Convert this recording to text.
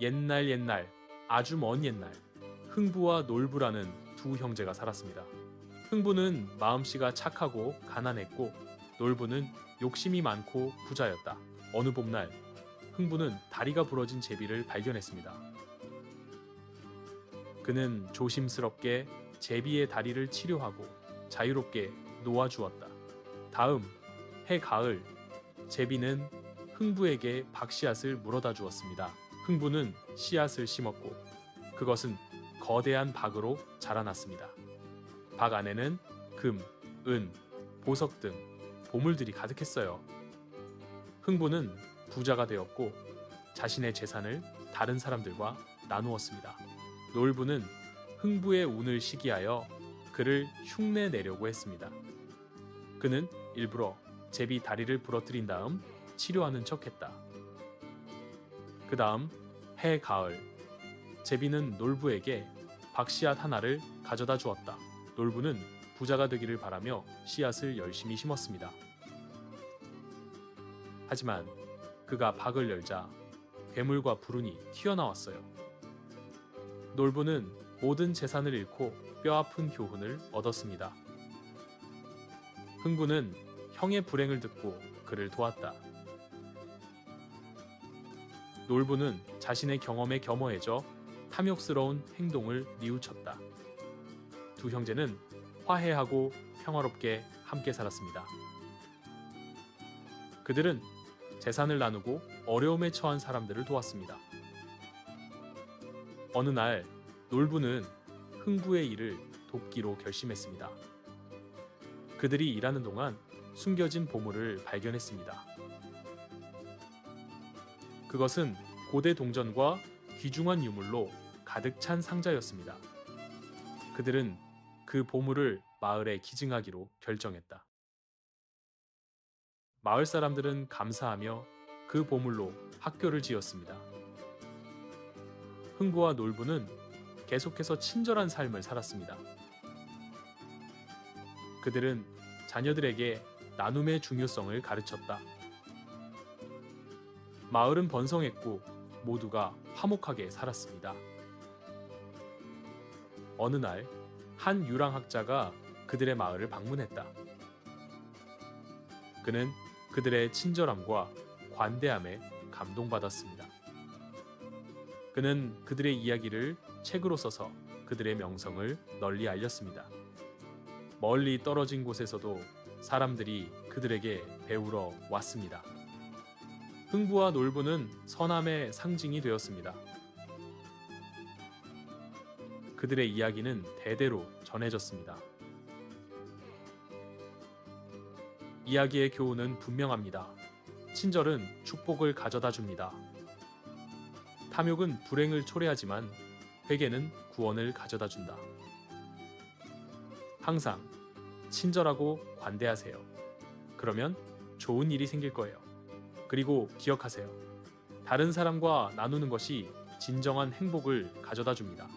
옛날 옛날 아주 먼 옛날 흥부와 놀부라는 두 형제가 살았습니다. 흥부는 마음씨가 착하고 가난했고 놀부는 욕심이 많고 부자였다. 어느 봄날 흥부는 다리가 부러진 제비를 발견했습니다. 그는 조심스럽게 제비의 다리를 치료하고 자유롭게 놓아주었다. 다음 해 가을 제비는 흥부에게 박씨앗을 물어다 주었습니다. 흥부는 씨앗을 심었고 그것은 거대한 박으로 자라났습니다. 박 안에는 금, 은, 보석 등 보물들이 가득했어요. 흥부는 부자가 되었고 자신의 재산을 다른 사람들과 나누었습니다. 놀부는 흥부의 운을 시기하여 그를 흉내 내려고 했습니다. 그는 일부러 제비 다리를 부러뜨린 다음 치료하는 척했다. 그 다음 해 가을 제비는 놀부에게 박씨앗 하나를 가져다 주었다. 놀부는 부자가 되기를 바라며 씨앗을 열심히 심었습니다. 하지만 그가 박을 열자 괴물과 불운이 튀어나왔어요. 놀부는 모든 재산을 잃고 뼈아픈 교훈을 얻었습니다. 흥부는 형의 불행을 듣고 그를 도왔다. 놀부는 자신의 경험에 겸허해져 탐욕스러운 행동을 뉘우쳤다. 두 형제는 화해하고 평화롭게 함께 살았습니다. 그들은 재산을 나누고 어려움에 처한 사람들을 도왔습니다. 어느 날 놀부는 흥부의 일을 돕기로 결심했습니다. 그들이 일하는 동안 숨겨진 보물을 발견했습니다. 그것은 고대 동전과 귀중한 유물로 가득 찬 상자였습니다. 그들은 그 보물을 마을에 기증하기로 결정했다. 마을 사람들은 감사하며 그 보물로 학교를 지었습니다. 흥부와 놀부는 계속해서 친절한 삶을 살았습니다. 그들은 자녀들에게 나눔의 중요성을 가르쳤다. 마을은 번성했고 모두가 화목하게 살았습니다. 어느 날 한 유랑학자가 그들의 마을을 방문했다. 그는 그들의 친절함과 관대함에 감동받았습니다. 그는 그들의 이야기를 책으로 써서 그들의 명성을 널리 알렸습니다. 멀리 떨어진 곳에서도 사람들이 그들에게 배우러 왔습니다. 흥부와 놀부는 선함의 상징이 되었습니다. 그들의 이야기는 대대로 전해졌습니다. 이야기의 교훈은 분명합니다. 친절은 축복을 가져다 줍니다. 탐욕은 불행을 초래하지만 회개는 구원을 가져다 준다. 항상 친절하고 관대하세요. 그러면 좋은 일이 생길 거예요. 그리고 기억하세요. 다른 사람과 나누는 것이 진정한 행복을 가져다 줍니다.